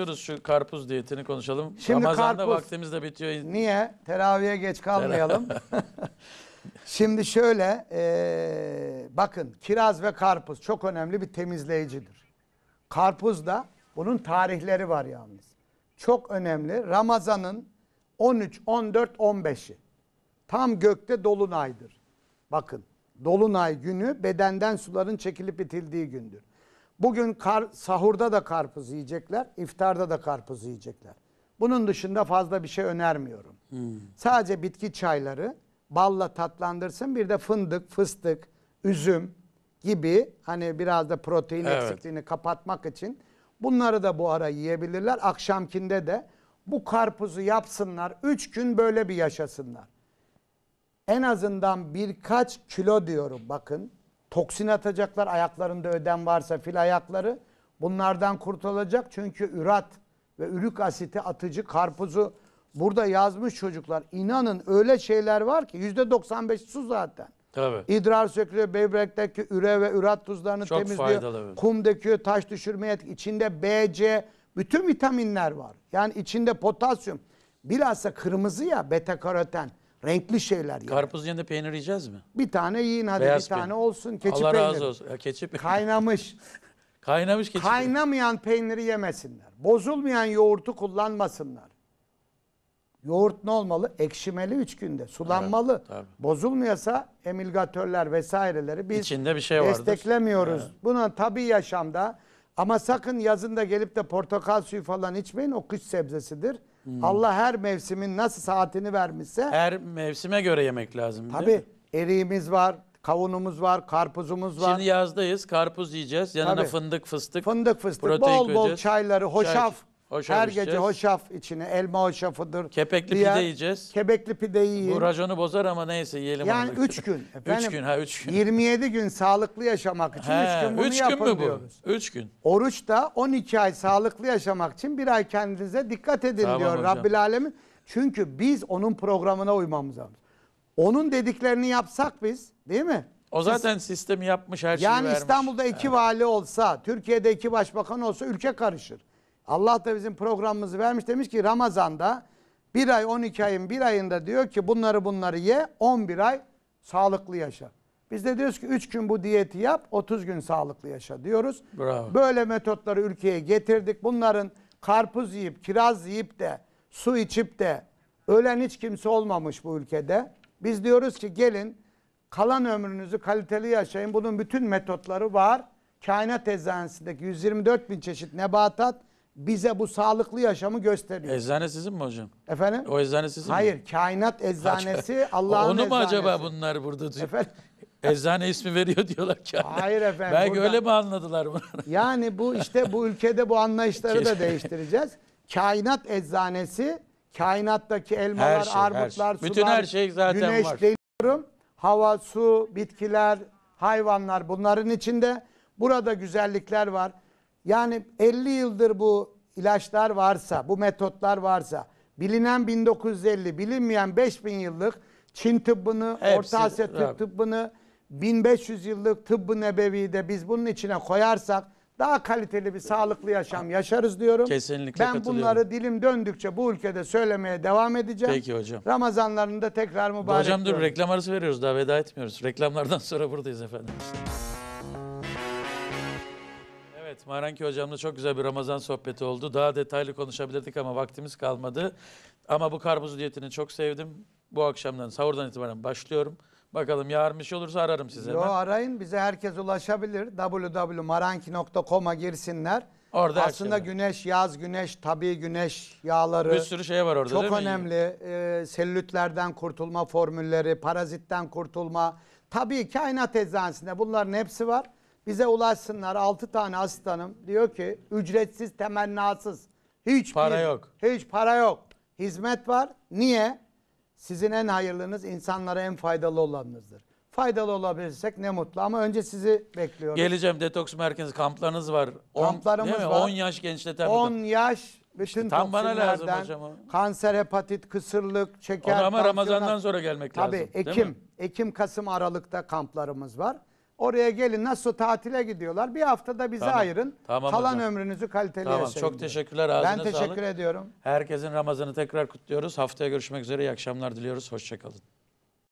Diyoruz şu karpuz diyetini konuşalım. Şimdi Ramazan'da karpuz- vaktimiz de bitiyor. Niye? Teraviye geç kalmayalım. Şimdi şöyle, eee, bakın kiraz ve karpuz çok önemli bir temizleyicidir. Karpuz da bunun tarihleri var yalnız. Çok önemli. Ramazan'ın 13, 14, 15'i. Tam gökte dolunaydır. Bakın dolunay günü bedenden suların çekilip itildiği gündür. Bugün kar, sahurda da karpuz yiyecekler, iftarda da karpuz yiyecekler. Bunun dışında fazla bir şey önermiyorum. Sadece bitki çayları balla tatlandırsın. Bir de fındık, fıstık, üzüm gibi hani biraz da protein Evet. eksikliğini kapatmak için bunları da bu ara yiyebilirler. Akşamkinde de bu karpuzu yapsınlar. Üç gün böyle bir yaşasınlar en azından birkaç kilo diyorum bakın. Toksin atacaklar ayaklarında ödem varsa fil ayakları. Bunlardan kurtulacak çünkü ürat ve ürük asiti atıcı karpuzu burada yazmış çocuklar. İnanın öyle şeyler var ki yüzde 95 su zaten. Tabii. İdrar sökülüyor, böbrekteki üre ve ürat tuzlarını Çok temizliyor. faydalı. Kum döküyor, taş düşürmeye içinde B, C, bütün vitaminler var. Yani içinde potasyum. Bilhassa kırmızı ya beta karoten. Renkli şeyler. Yani. Karpuz yanında peynir yiyeceğiz mi? Bir tane yiyin hadi Beyaz bir tane peynir. olsun. Keçi Allah peyniri. razı olsun. Ya, keçi peyniri. Kaynamış. Kaynamış keçi peyniri. Kaynamayan peyniri yemesinler. Bozulmayan yoğurtu kullanmasınlar. Yoğurt ne olmalı? Ekşimeli üç günde. Sulanmalı. Evet, tabii. Bozulmuyorsa emilgatörler vesaireleri biz İçinde bir şey vardır. desteklemiyoruz. Buna tabii yaşamda ama sakın yazında gelip de portakal suyu falan içmeyin. O kış sebzesidir. Hmm. Allah her mevsimin nasıl saatini vermişse Her mevsime göre yemek lazım. tabii eriğimiz var, kavunumuz var, karpuzumuz var. Şimdi yazdayız. Karpuz yiyeceğiz. Yanına Tabii. fındık, fıstık. Fındık fıstık, bol bol koyacağız. çayları, hoşaf. Hoşaf her içeceğiz. gece hoşaf içine, elma hoşafıdır. Kepekli pide yiyeceğiz. Kepekli pideyi yiyin. Bu raconu bozar ama neyse yiyelim Yani onu. 3 gün. Efendim, Üç gün ha 3 gün. 27 gün sağlıklı yaşamak için 3 He, gün bunu üç gün yapın mü bu? diyoruz. 3 gün. Oruç da 12 ay sağlıklı yaşamak için bir ay kendinize dikkat edin Tamam diyor hocam. Rabbil Alemin. Çünkü biz onun programına uymamız lazım. Onun dediklerini yapsak biz değil mi? O zaten sistemi yapmış her şeyi Yani vermiş. İstanbul'da iki vali olsa, Türkiye'de iki başbakan olsa ülke karışır. Allah da bizim programımızı vermiş demiş ki Ramazan'da bir ay 12 ayın bir ayında diyor ki bunları bunları ye 11 ay sağlıklı yaşa. Biz de diyoruz ki 3 gün bu diyeti yap 30 gün sağlıklı yaşa diyoruz. Bravo. Böyle metotları ülkeye getirdik. Bunların karpuz yiyip kiraz yiyip de su içip de ölen hiç kimse olmamış bu ülkede. Biz diyoruz ki gelin kalan ömrünüzü kaliteli yaşayın. Bunun bütün metotları var. Kainat eczanesindeki 124 bin çeşit nebatat bize bu sağlıklı yaşamı gösteriyor. Eczane sizin mi hocam? Efendim? O eczane sizin mi? Hayır, kainat eczanesi Allah'ın Onu mu eczanesi. acaba bunlar burada diyor? Efendim? Eczane ismi veriyor diyorlar ki. Hayır efendim, Belki buradan- öyle mi anladılar bunu? Yani bu işte bu ülkede bu anlayışları da değiştireceğiz. Kainat eczanesi, kainattaki Her elmalar, şey, her armutlar, şey. sular, Bütün her şey zaten güneş var. deniyorum. Hava, su, bitkiler, hayvanlar bunların içinde. Burada güzellikler var. Yani 50 yıldır bu ilaçlar varsa, bu metotlar varsa, bilinen 1950, bilinmeyen 5000 yıllık Çin tıbbını, Hepsi, Orta Asya tabii. tıbbını 1500 yıllık tıbbı nebeviyi de biz bunun içine koyarsak daha kaliteli bir sağlıklı yaşam yaşarız diyorum. Kesinlikle Ben bunları dilim döndükçe bu ülkede söylemeye devam edeceğim. Peki hocam. Ramazanlarında tekrar mübarek. Hocam dur diyorum. reklam arası veriyoruz daha veda etmiyoruz. Reklamlardan sonra buradayız efendim. Evet Maranki hocamla çok güzel bir Ramazan sohbeti oldu. Daha detaylı konuşabilirdik ama vaktimiz kalmadı. Ama bu karpuz diyetini çok sevdim. Bu akşamdan sahurdan itibaren başlıyorum. Bakalım yarın bir şey olursa ararım sizi Yo hemen. arayın bize herkes ulaşabilir. www.maranki.com'a girsinler. Orada her Aslında şey var. güneş, yaz güneş, tabii güneş yağları. Bir sürü şey var orada Çok değil mi? önemli. Ee, selülitlerden kurtulma formülleri, parazitten kurtulma. Tabii kainat eczanesinde bunların hepsi var. Bize ulaşsınlar. 6 tane asistanım diyor ki ücretsiz, temennasız. Hiç Para yok. Hiç para yok. Hizmet var. Niye? Sizin en hayırlınız insanlara en faydalı olanınızdır. Faydalı olabilirsek ne mutlu ama önce sizi bekliyoruz. Geleceğim detoks merkezi kamplarınız var. On- Kamplarımız değil mi? var. 10 yaş gençleten. 10 yaş bütün tam bana lazım toksinlerden, hocam o. kanser, hepatit, kısırlık, şeker, Ona ama tansiyona- Ramazan'dan sonra gelmek Tabii lazım. değil mi? Ekim, Ekim, Kasım, Aralık'ta kamplarımız var. Oraya gelin nasıl tatile gidiyorlar. Bir haftada bize Tamam. ayırın. Tamam Kalan hocam. ömrünüzü kaliteli Tamam, yaşayın. çok diyorum. teşekkürler. Ben Ağzına teşekkür sağlık. ediyorum. Herkesin Ramazan'ı tekrar kutluyoruz. Haftaya görüşmek üzere. İyi akşamlar diliyoruz. Hoşçakalın.